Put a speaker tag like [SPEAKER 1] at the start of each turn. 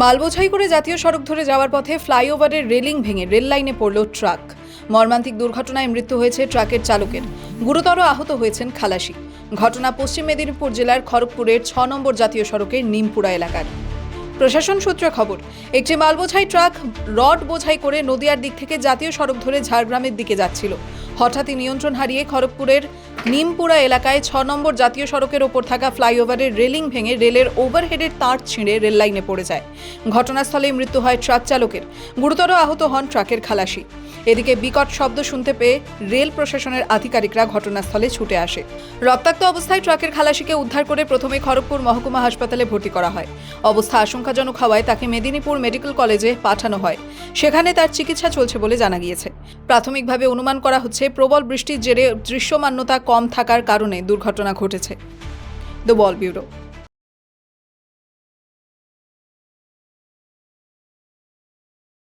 [SPEAKER 1] মালবোঝাই করে জাতীয় সড়ক ধরে যাওয়ার পথে ফ্লাইওভারের রেলিং ভেঙে রেল লাইনে পড়ল ট্রাক। মর্মান্তিক দুর্ঘটনায় মৃত্যু হয়েছে ট্রাকের চালকের। গুরুতর আহত হয়েছেন খালাসি। ঘটনা পশ্চিম মেদিনীপুর জেলার খড়গপুরের ছ নম্বর জাতীয় সড়কের নিমপুরা এলাকার। প্রশাসন সূত্রে খবর, একটি মালবোঝাই ট্রাক রড বোঝাই করে নদিয়ার দিক থেকে জাতীয় সড়ক ধরে ঝাড়গ্রামের দিকে যাচ্ছিল। হঠাৎই নিয়ন্ত্রণ হারিয়ে খড়গপুরের নিমপুরা এলাকায় ছ নম্বর জাতীয় সড়কের ওপর থাকা ফ্লাইওভারের রেলিং ভেঙে রেলের ওভারহেডের তার ছিঁড়ে রেল লাইনে পড়ে যায়। ঘটনাস্থলে মৃত্যু হয় ট্রাক চালকের। গুরুতর আহত হন ট্রাকের খালাসি। এদিকে বিকট শব্দ শুনতে পেয়ে রেল প্রশাসনের আধিকারিকরা ঘটনাস্থলে ছুটে আসে। রক্তাক্ত অবস্থায় ট্রাকের খালাসিকে উদ্ধার করে প্রথমে খড়গপুর মহকুমা হাসপাতালে ভর্তি করা হয়। অবস্থা আশঙ্কাজনক হওয়ায় তাকে মেদিনীপুর মেডিকেল কলেজে পাঠানো হয়। সেখানে তার চিকিৎসা চলছে বলে জানা গিয়েছে। প্রাথমিকভাবে অনুমান করা হচ্ছে, প্রবল বৃষ্টির জেরে দৃশ্যমান্যতা কম থাকার কারণে দুর্ঘটনা ঘটেছে। The ball bureau.